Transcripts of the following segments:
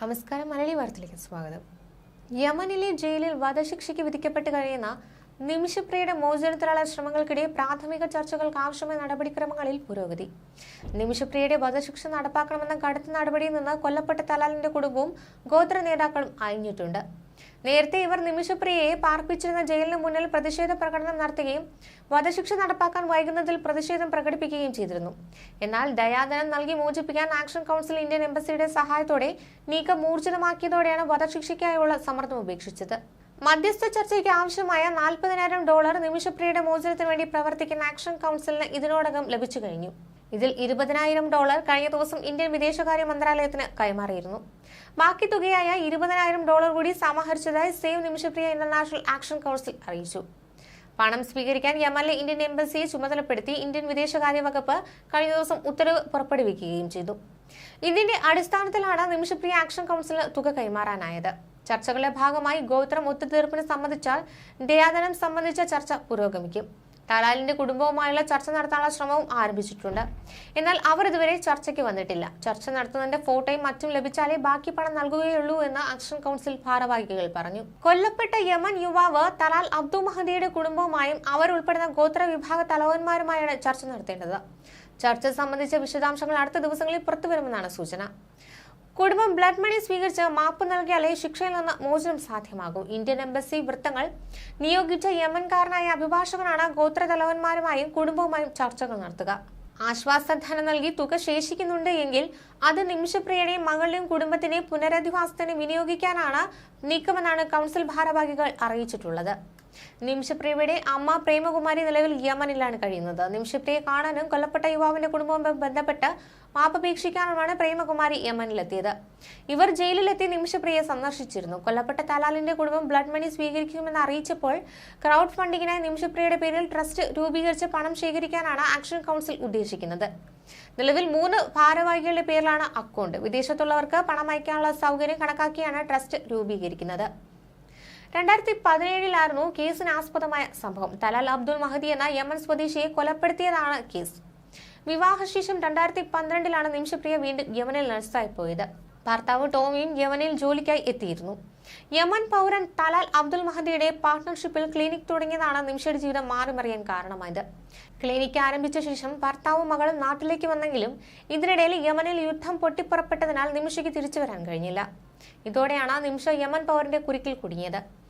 നമസ്കാരം മലയാളി വാർത്തയിലേക്ക് സ്വാഗതം. യമനിലെ ജയിലിൽ വധശിക്ഷയ്ക്ക് വിധിക്കപ്പെട്ട് കഴിയുന്ന നിമിഷപ്രിയയുടെ മോചനത്തിനുള്ള ശ്രമങ്ങൾക്കിടെ പ്രാഥമിക ചർച്ചകൾക്ക് ആവശ്യമായ നടപടിക്രമങ്ങളിൽ പുരോഗതി. നിമിഷപ്രിയയുടെ വധശിക്ഷ നടപ്പാക്കണമെന്ന കടുത്ത നടപടിയിൽ നിന്ന് കൊല്ലപ്പെട്ട തലാലിന്റെ കുടുംബവും ഗോത്ര നേതാക്കളും അയഞ്ഞിട്ടുണ്ട് നേരത്തെ ഇവർ നിമിഷപ്രിയയെ പാർപ്പിച്ചിരുന്ന ജയിലിന് മുന്നിൽ പ്രതിഷേധ പ്രകടനം നടത്തുകയും വധശിക്ഷ നടപ്പാക്കാൻ വൈകുന്നതിൽ പ്രതിഷേധം പ്രകടിപ്പിക്കുകയും ചെയ്തിരുന്നു. എന്നാൽ ദയാധനം നൽകി മോചിപ്പിക്കാൻ ആക്ഷൻ കൗൺസിൽ ഇന്ത്യൻ എംബസിയുടെ സഹായത്തോടെ നീക്കം ഊർജിതമാക്കിയതോടെയാണ് വധശിക്ഷയ്ക്കായുള്ള സമ്മർദ്ദം ഉപേക്ഷിച്ചത്. മധ്യസ്ഥ ചർച്ചയ്ക്ക് ആവശ്യമായ നാൽപ്പതിനായിരം ഡോളർ നിമിഷപ്രിയയുടെ മോചനത്തിന് വേണ്ടി പ്രവർത്തിക്കുന്ന ആക്ഷൻ കൗൺസിലിന് ഇതിനോടകം ലഭിച്ചു കഴിഞ്ഞു. ഇതിൽ ഇരുപതിനായിരം ഡോളർ കഴിഞ്ഞ ദിവസം ഇന്ത്യൻ വിദേശകാര്യ മന്ത്രാലയത്തിന് കൈമാറിയിരുന്നു. ബാക്കി തുകയായ ഇരുപതിനായിരം ഡോളർ കൂടി സമാഹരിച്ചതായി save Nimishapriya international action council അറിയിച്ചു. പണം സ്വീകരിക്കാൻ യമനിലെ ഇന്ത്യൻ എംബസിയെ ചുമതലപ്പെടുത്തി ഇന്ത്യൻ വിദേശകാര്യ വകുപ്പ് കഴിഞ്ഞ ദിവസം ഉത്തരവ് പുറപ്പെടുവിക്കുകയും ചെയ്തു. ഇതിന്റെ അടിസ്ഥാനത്തിലാണ് നിമിഷപ്രിയ ആക്ഷൻ കൗൺസിലിന് തുക കൈമാറാനായത്. ചർച്ചകളുടെ ഭാഗമായി ഗോത്രം ഒത്തുതീർപ്പിന് സംബന്ധിച്ചാൽ ദയാദനം സംബന്ധിച്ച ചർച്ച പുരോഗമിക്കും. തലാലിന്റെ കുടുംബവുമായുള്ള ചർച്ച നടത്താനുള്ള ശ്രമവും ആരംഭിച്ചിട്ടുണ്ട്. എന്നാൽ അവർ ഇതുവരെ ചർച്ചയ്ക്ക് വന്നിട്ടില്ല. ചർച്ച നടത്തുന്നതിന്റെ ഫോട്ടോയും മറ്റും ലഭിച്ചാലേ ബാക്കി പണം നൽകുകയുള്ളൂ എന്ന് ആക്ഷൻ കൗൺസിൽ ഭാരവാഹികൾ പറഞ്ഞു. കൊല്ലപ്പെട്ട യമൻ യുവാവ് തലാൽ അബ്ദു മഹദിയുടെ കുടുംബവുമായും അവർ ഉൾപ്പെടുന്ന ഗോത്ര വിഭാഗ തലവന്മാരുമായാണ് ചർച്ച നടത്തേണ്ടത്. ചർച്ച സംബന്ധിച്ച വിശദാംശങ്ങൾ അടുത്ത ദിവസങ്ങളിൽ പുറത്തുവരുമെന്നാണ് സൂചന. കുടുംബം ബ്ലഡ് മണി സ്വീകരിച്ച് മാപ്പ് നൽകിയാലേ ശിക്ഷയിൽ നിന്ന് മോചനം സാധ്യമാകും. ഇന്ത്യൻ എംബസി വൃത്തങ്ങൾ നിയോഗിച്ച യമൻകാരനായ അഭിഭാഷകനാണ് ഗോത്രതലവന്മാരുമായും കുടുംബവുമായും ചർച്ചകൾ നടത്തുക. ആശ്വാസധനം നൽകി തുക ശേഷിക്കുന്നുണ്ട് എങ്കിൽ അത് നിമിഷപ്രിയയുടെയും മകളുടെയും കുടുംബത്തിനെ പുനരധിവാസത്തിന് വിനിയോഗിക്കാനാണ് നീക്കമെന്നാണ് കൗൺസിൽ ഭാരവാഹികൾ അറിയിച്ചിട്ടുള്ളത്. നിമിഷപ്രിയയുടെ അമ്മ പ്രേമകുമാരി നിലവിൽ യമനിലാണ് കഴിയുന്നത്. നിമിഷപ്രിയെ കാണാനും കൊല്ലപ്പെട്ട യുവാവിന്റെ കുടുംബവുമായി ബന്ധപ്പെട്ട് മാപ്പപേക്ഷിക്കാനുമാണ് പ്രേമകുമാരി യമനിലെത്തിയത്. ഇവർ ജയിലിലെത്തി നിമിഷപ്രിയയെ സന്ദർശിച്ചിരുന്നു. കൊല്ലപ്പെട്ട തലാലിന്റെ കുടുംബം ബ്ലഡ് മണി സ്വീകരിക്കുമെന്ന് അറിയിച്ചപ്പോൾ ക്രൗഡ് ഫണ്ടിങ്ങിനായി നിമിഷപ്രിയയുടെ പേരിൽ ട്രസ്റ്റ് രൂപീകരിച്ച് പണം ശേഖരിക്കാനാണ് ആക്ഷൻ കൗൺസിൽ ഉദ്ദേശിക്കുന്നത്. നിലവിൽ മൂന്ന് ഭാരവാഹികളുടെ പേരിലാണ് അക്കൗണ്ട്. വിദേശത്തുള്ളവർക്ക് പണം അയക്കാനുള്ള സൗകര്യം കണക്കാക്കിയാണ് ട്രസ്റ്റ് രൂപീകരിക്കുന്നത്. രണ്ടായിരത്തി പതിനേഴിലായിരുന്നു കേസിന് ആസ്പദമായ സംഭവം. തലാൽ അബ്ദുൾ മഹദി എന്ന യമൻ സ്വദേശിയെ കൊലപ്പെടുത്തിയതാണ് കേസ്. വിവാഹശേഷം രണ്ടായിരത്തി പന്ത്രണ്ടിലാണ് നിമിഷപ്രിയ വീണ്ടും യമനിൽ നഴ്സായി പോയത്. ഭർത്താവ് ടോമിയും യമനിൽ ജോലിക്കായി എത്തിയിരുന്നു. യമൻ പൗരൻ തലാൽ അബ്ദുൾ മഹദിയുടെ പാർട്ട്ണർഷിപ്പിൽ ക്ലിനിക് തുടങ്ങിയതാണ് നിമിഷയുടെ ജീവിതം മാറിമറിയാൻ കാരണമായത്. ക്ലിനിക്ക് ആരംഭിച്ച ശേഷം ഭർത്താവും മകളും നാട്ടിലേക്ക് വന്നെങ്കിലും ഇതിനിടയിൽ യമനിൽ യുദ്ധം പൊട്ടിപ്പുറപ്പെട്ടതിനാൽ നിമിഷയ്ക്ക് തിരിച്ചു വരാൻ കഴിഞ്ഞില്ല. ഇതോടെയാണ് നിമിഷ യമൻ പൗരന്റെ കുരുക്കിൽ കുടുങ്ങിയത്.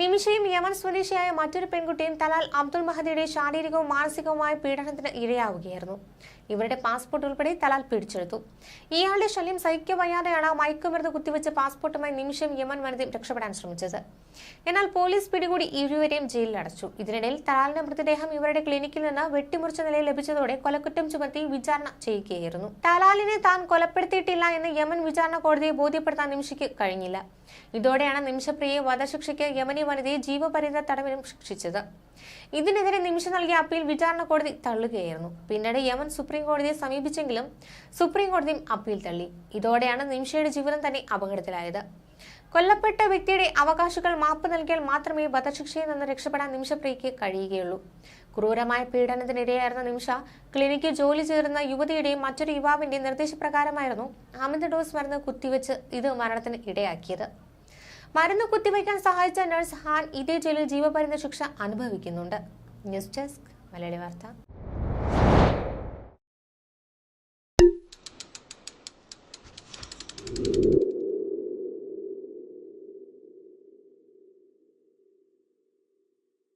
നിമിഷയും യമൻ സ്വദേശിയായ മറ്റൊരു പെൺകുട്ടിയും തലാൽ അബ്ദുൾ മഹദിയുടെ ശാരീരികവും മാനസികവുമായ പീഡനത്തിന് ഇരയാവുകയായിരുന്നു. ഇവരുടെ പാസ്പോർട്ട് ഉൾപ്പെടെ തലാൽ പിടിച്ചെടുത്തു. ഇയാളുടെ ശല്യം സഹിക്കവയ്യാതെയാണ് മയക്കുമരുന്ന് കുത്തിവെച്ച് പാസ്പോർട്ടുമായി നിമിഷം യമൻ വനിതയും രക്ഷപ്പെടാൻ ശ്രമിച്ചത്. എന്നാൽ പോലീസ് പിടികൂടി ഇരുവരെയും ജയിലിലടച്ചു. ഇതിനിടയിൽ തലാലിന്റെ മൃതദേഹം ഇവരുടെ ക്ലിനിക്കിൽ നിന്ന് വെട്ടിമുറിച്ച നിലയിൽ ലഭിച്ചതോടെ കൊലക്കുറ്റം ചുമത്തി വിചാരണ ചെയ്യുകയായിരുന്നു. തലാലിനെ താൻ കൊലപ്പെടുത്തിയിട്ടില്ല എന്ന് യമൻ വിചാരണ കോടതിയെ ബോധ്യപ്പെടുത്താൻ നിമിഷയ്ക്ക് കഴിഞ്ഞില്ല. ഇതോടെയാണ് നിമിഷപ്രിയയെ വധശിക്ഷയ്ക്ക് യമനി വനിതയെ ജീവപര്യന്ത തടവിനും ശിക്ഷിച്ചത്. ഇതിനെതിരെ നിമിഷം നൽകിയ അപ്പീൽ വിചാരണ കോടതി തള്ളുകയായിരുന്നു. പിന്നീട് യമൻ സുപ്രീം കോടതിയെ സമീപിച്ചെങ്കിലും സുപ്രീം കോടതിയും അപ്പീൽ തള്ളി. ഇതോടെയാണ് നിമിഷയുടെ ജീവിതം തന്നെ അപകടത്തിലായത്. കൊല്ലപ്പെട്ട വ്യക്തിയുടെ അവകാശികൾ മാപ്പ് നൽകിയാൽ മാത്രമേ വധശിക്ഷയിൽ നിന്ന് രക്ഷപ്പെടാൻ നിമിഷപ്രിയയ്ക്ക് കഴിയുകയുള്ളൂ. ക്രൂരമായ പീഡനത്തിനിരയായിരുന്ന നിമിഷ ക്ലിനിക്കിൽ ജോലി ചേർന്ന യുവതിയുടെയും മറ്റൊരു യുവാവിന്റെയും നിർദ്ദേശപ്രകാരമായിരുന്നു അമിത ഡോസ് മരുന്ന് കുത്തിവെച്ച് ഇത് മരണത്തിന് ഇടയാക്കിയത്. മരുന്ന് കുത്തിവയ്ക്കാൻ സഹായിച്ച നഴ്സ് ഹാൻ ഇതേ ജയിലിൽ ജീവപര്യന്ത ശിക്ഷ അനുഭവിക്കുന്നുണ്ട്. ന്യൂസ് ഡെസ്ക് മലയാളി വാർത്ത.